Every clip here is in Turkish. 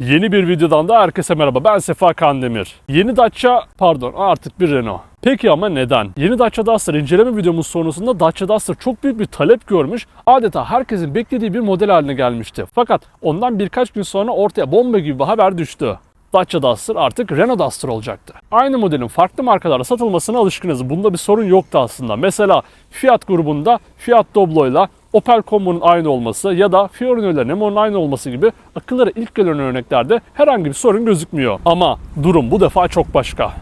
Yeni bir videodan da herkese merhaba. Ben Sefa Kandemir. Yeni Dacia, pardon artık bir Renault. Peki ama neden? Yeni Dacia Duster inceleme videomuz sonrasında Dacia Duster çok büyük bir talep görmüş. Adeta herkesin beklediği bir model haline gelmişti. Fakat ondan birkaç gün sonra ortaya bomba gibi bir haber düştü. Dacia Duster artık Renault Duster olacaktı. Aynı modelin farklı markalarda satılmasına alışkınız. Bunda bir sorun yoktu aslında. Mesela Fiat grubunda Fiat Doblo'yla Opel Combo'nun aynı olması ya da Fiorino ile Nemo'nun aynı olması gibi akıllara ilk gelen örneklerde herhangi bir sorun gözükmüyor. Ama durum bu defa çok başka.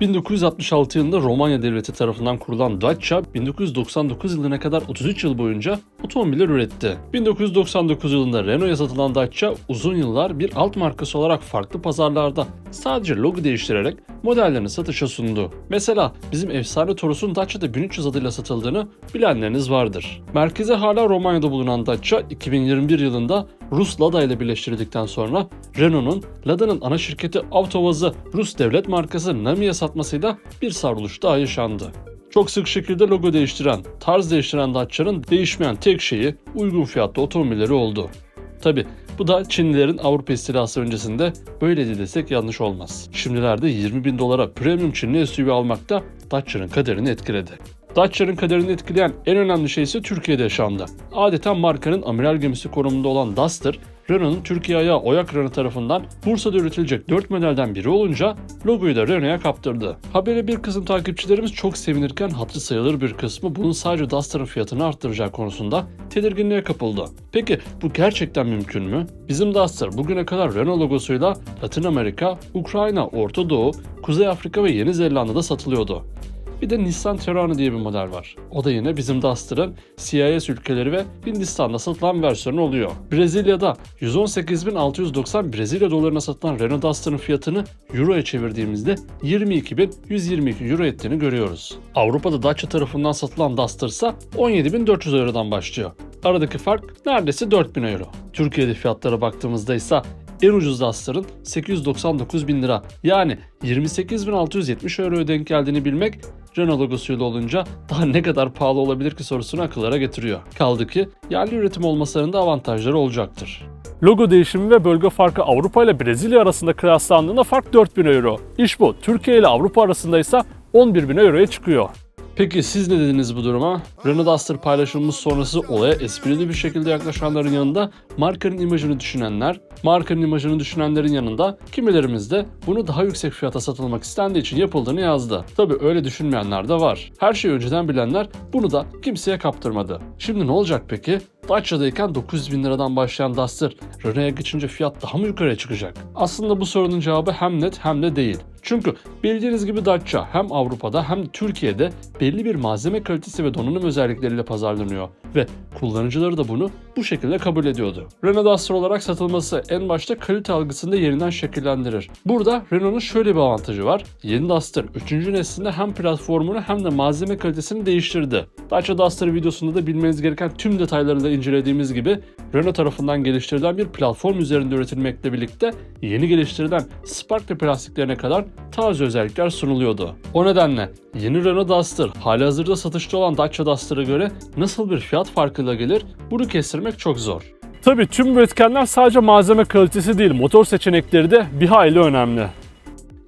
1966 yılında Romanya Devleti tarafından kurulan Dacia, 1999 yılına kadar 33 yıl boyunca otomobiller üretti. 1999 yılında Renault'a satılan Dacia uzun yıllar bir alt markası olarak farklı pazarlarda sadece logo değiştirerek modellerini satışa sundu. Mesela bizim efsane Toros'un Dacia'da 1300 adıyla satıldığını bilenleriniz vardır. Merkezi hala Romanya'da bulunan Dacia 2021 yılında Rus Lada ile birleştirildikten sonra Renault'un Lada'nın ana şirketi Avtovaz'ı Rus devlet markası Nami'ye satmasıyla bir savruluş daha yaşandı. Çok sık şekilde logo değiştiren, tarz değiştiren Dacia'nın değişmeyen tek şeyi uygun fiyatlı otomobilleri oldu. Tabi bu da Çinlilerin Avrupa istilası öncesinde böyleydi desek yanlış olmaz. Şimdilerde 20 bin dolara premium Çinli SUV almak da kaderini etkiledi. Dacia'nın kaderini etkileyen en önemli şey ise Türkiye'de yaşandı. Adeta markanın amiral gemisi konumunda olan Duster, Renault'un Türkiye ayağı Oyak Renault tarafından Bursa'da üretilecek 4 modelden biri olunca logoyu da Renault'a kaptırdı. Habere bir kısım takipçilerimiz çok sevinirken hatırı sayılır bir kısmı bunun sadece Duster'ın fiyatını arttıracağı konusunda tedirginliğe kapıldı. Peki bu gerçekten mümkün mü? Bizim Duster bugüne kadar Renault logosuyla Latin Amerika, Ukrayna, Orta Doğu, Kuzey Afrika ve Yeni Zelanda'da satılıyordu. Bir de Nissan Terrano diye bir model var. O da yine bizim Duster'ın CIS ülkeleri ve Hindistan'da satılan versiyonu oluyor. Brezilya'da 118.690 Brezilya dolarına satılan Renault Duster'ın fiyatını Euro'ya çevirdiğimizde 22.122 Euro ettiğini görüyoruz. Avrupa'da Dacia tarafından satılan Duster ise 17.400 Euro'dan başlıyor. Aradaki fark neredeyse 4000 Euro. Türkiye'de fiyatlara baktığımızda ise en ucuz Duster'ın 899 bin lira yani 28.670 euroya denk geldiğini bilmek Renault logosuyla olunca daha ne kadar pahalı olabilir ki sorusunu akıllara getiriyor. Kaldı ki yerli üretim olmasının da avantajları olacaktır. Logo değişimi ve bölge farkı Avrupa ile Brezilya arasında kıyaslandığında fark 4000 euro. İş bu. Türkiye ile Avrupa arasında ise 11.000 euroya çıkıyor. Peki siz ne dediniz bu duruma? Renault Duster paylaşımımız sonrası olaya esprili bir şekilde yaklaşanların yanında markanın imajını düşünenler, markanın imajını düşünenlerin yanında kimilerimiz de bunu daha yüksek fiyata satılmak istendiği için yapıldığını yazdı. Tabi öyle düşünmeyenler de var. Her şeyi önceden bilenler bunu da kimseye kaptırmadı. Şimdi ne olacak peki? Dacia'dayken 900 bin liradan başlayan Duster, Renault'a geçince fiyat daha mı yukarıya çıkacak? Aslında bu sorunun cevabı hem net hem de değil. Çünkü bildiğiniz gibi Dacia hem Avrupa'da hem de Türkiye'de belli bir malzeme kalitesi ve donanım özellikleriyle pazarlanıyor. Ve kullanıcıları da bunu bu şekilde kabul ediyordu. Renault Duster olarak satılması en başta kalite algısını da yeniden şekillendirir. Burada Renault'un şöyle bir avantajı var. Yeni Duster 3. neslinde hem platformunu hem de malzeme kalitesini değiştirdi. Dacia Duster videosunda da bilmeniz gereken tüm detayları da incelediğimiz gibi Renault tarafından geliştirilen bir platform üzerinde üretilmekle birlikte yeni geliştirilen Sparkly plastiklerine kadar taze özellikler sunuluyordu. O nedenle yeni Renault Duster halihazırda satışta olan Dacia Duster'a göre nasıl bir fiyat farkıyla gelir bunu kestirmek çok zor. Tabii tüm bu etkenler sadece malzeme kalitesi değil, motor seçenekleri de bir hayli önemli.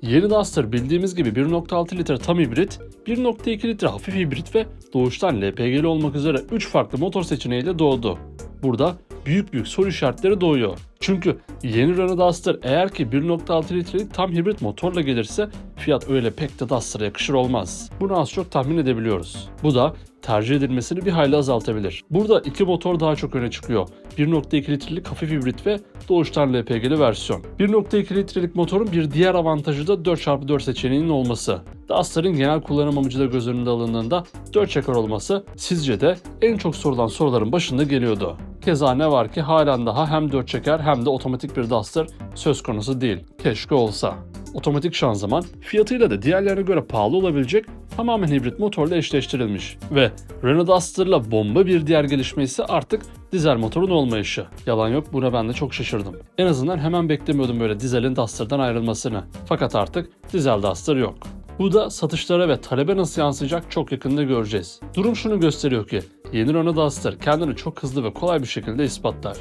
Yeni Duster bildiğimiz gibi 1.6 litre tam hibrit, 1.2 litre hafif hibrit ve doğuştan LPG'li olmak üzere 3 farklı motor seçeneğiyle doğdu. Burada büyük büyük soru işaretleri doğuyor. Çünkü yeni Renault Duster eğer ki 1.6 litrelik tam hibrit motorla gelirse fiyat öyle pek de Duster'a yakışır olmaz. Bunu az çok tahmin edebiliyoruz. Bu da tercih edilmesini bir hayli azaltabilir. Burada iki motor daha çok öne çıkıyor. 1.2 litrelik hafif hibrit ve doğuştan LPG'li versiyon. 1.2 litrelik motorun bir diğer avantajı da 4x4 seçeneğinin olması. Duster'ın genel kullanım amacı da göz önünde alındığında 4 çeker olması sizce de en çok sorulan soruların başında geliyordu. Keza ne var ki halen daha hem 4 çeker hem de otomatik bir Duster söz konusu değil. Keşke olsa. Otomatik şanzıman fiyatıyla da diğerlerine göre pahalı olabilecek tamamen hibrit motorla eşleştirilmiş. Ve Renault Duster'la bomba bir diğer gelişme ise artık dizel motorun olmayışı. Yalan yok buna ben de çok şaşırdım. En azından hemen beklemiyordum böyle dizelin Duster'dan ayrılmasını. Fakat artık dizel Duster yok. Bu da satışlara ve talebe nasıl yansıyacak çok yakında göreceğiz. Durum şunu gösteriyor ki yeni Renault Duster kendini çok hızlı ve kolay bir şekilde ispatlar.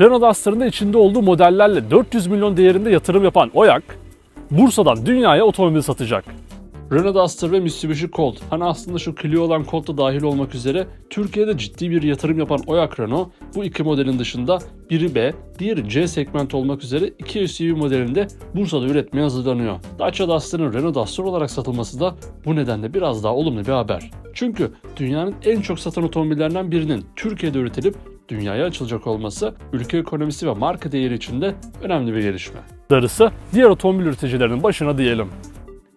Renault Duster'ın da içinde olduğu modellerle 400 milyon değerinde yatırım yapan Oyak, Bursa'dan dünyaya otomobil satacak. Renault Duster ve Mitsubishi Colt, hani aslında şu Clio olan Colt da dahil olmak üzere Türkiye'de ciddi bir yatırım yapan Oyak Renault bu iki modelin dışında biri B, diğeri C segment olmak üzere iki SUV modelinde Bursa'da üretmeye hazırlanıyor. Dacia Duster'ın Renault Duster olarak satılması da bu nedenle biraz daha olumlu bir haber. Çünkü dünyanın en çok satan otomobillerinden birinin Türkiye'de üretilip dünyaya açılacak olması ülke ekonomisi ve marka değeri için de önemli bir gelişme. Darısı diğer otomobil üreticilerinin başına diyelim.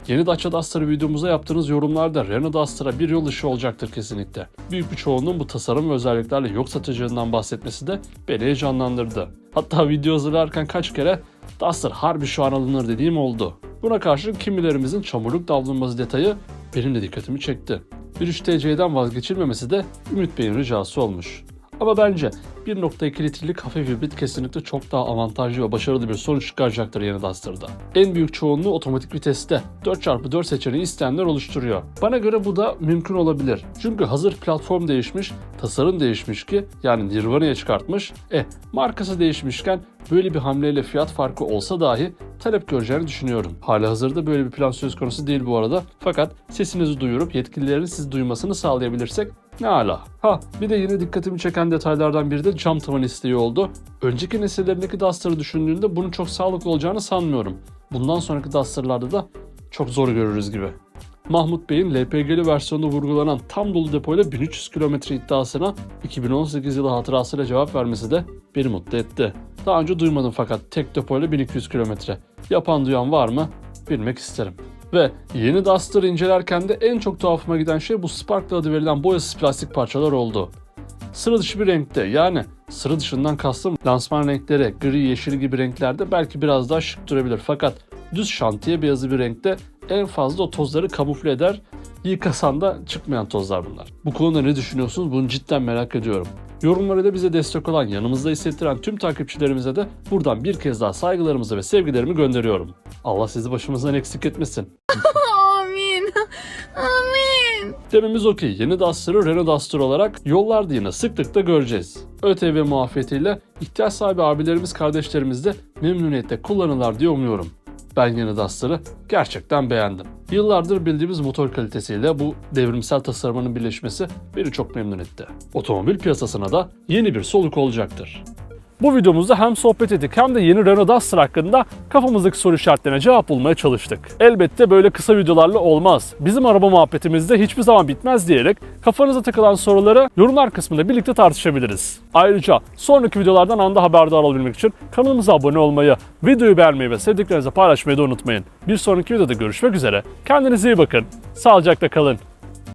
Yeni Dacia Duster videomuza yaptığınız yorumlarda Renault Duster'a bir yol dışı olacaktır kesinlikle. Büyük bir çoğunluğun bu tasarım ve özelliklerle yok satıcılığından bahsetmesi de beni heyecanlandırdı. Hatta video hazırlarken kaç kere Duster harbi şu an alınır dediğim oldu. Buna karşın kimilerimizin çamurluk davranması detayı benim de dikkatimi çekti. 1.3 TC'den vazgeçilmemesi de Ümit Bey'in ricası olmuş. Ama bence 1.2 litrelik hafif hibrit kesinlikle çok daha avantajlı ve başarılı bir sonuç çıkaracaktır yeni Duster'da. En büyük çoğunluğu otomatik viteste 4x4 seçeneği isteyenler oluşturuyor. Bana göre bu da mümkün olabilir. Çünkü hazır platform değişmiş, tasarım değişmiş ki yani Nirvana'ya çıkartmış. E markası değişmişken böyle bir hamleyle fiyat farkı olsa dahi talep göreceğini düşünüyorum. Hala hazırda böyle bir plan söz konusu değil bu arada. Fakat sesinizi duyurup yetkililerin sizi duymasını sağlayabilirsek ne ala. Ha bir de yine dikkatimi çeken detaylardan biri de cam tavan isteği oldu. Önceki nesillerindeki Duster'ı düşündüğünde bunun çok sağlıklı olacağını sanmıyorum. Bundan sonraki Duster'larda da çok zor görürüz gibi. Mahmut Bey'in LPG'li versiyonunda vurgulanan tam dolu depoyla 1300 km iddiasına 2018 yılı hatırasıyla cevap vermesi de beni mutlu etti. Daha önce duymadım fakat tek depoyla 1200 km. Yapan duyan var mı? Bilmek isterim. Ve yeni Duster'ı incelerken de en çok tuhafıma giden şey bu Sparkle adı verilen boyasız plastik parçalar oldu. Sıra dışı bir renkte yani sıra dışından kastım lansman renkleri gri yeşil gibi renklerde belki biraz daha şık durabilir fakat düz şantiye beyazı bir renkte en fazla o tozları kamufle eder. Yıkasan da çıkmayan tozlar bunlar. Bu konuda ne düşünüyorsunuz bunu cidden merak ediyorum. Yorumlarıyla bize destek olan, yanımızda hissettiren tüm takipçilerimize de buradan bir kez daha saygılarımızı ve sevgilerimi gönderiyorum. Allah sizi başımızdan eksik etmesin. Amin. Amin. Dememiz o ki yeni Duster'ı Renault Duster olarak yollarda yine sıklıkla göreceğiz. ÖTV muafiyetiyle ihtiyaç sahibi abilerimiz kardeşlerimiz de memnuniyetle kullanırlar diye umuyorum. Ben yeni Duster'ı gerçekten beğendim. Yıllardır bildiğimiz motor kalitesiyle bu devrimsel tasarımının birleşmesi beni çok memnun etti. Otomobil piyasasına da yeni bir soluk olacaktır. Bu videomuzda hem sohbet ettik hem de yeni Renault Duster hakkında kafamızdaki soru işaretlerine cevap bulmaya çalıştık. Elbette böyle kısa videolarla olmaz. Bizim araba muhabbetimizde hiçbir zaman bitmez diyerek kafanıza takılan soruları yorumlar kısmında birlikte tartışabiliriz. Ayrıca sonraki videolardan anda haberdar olabilmek için kanalımıza abone olmayı, videoyu beğenmeyi ve sevdiklerinizle paylaşmayı da unutmayın. Bir sonraki videoda görüşmek üzere. Kendinize iyi bakın. Sağlıcakla kalın.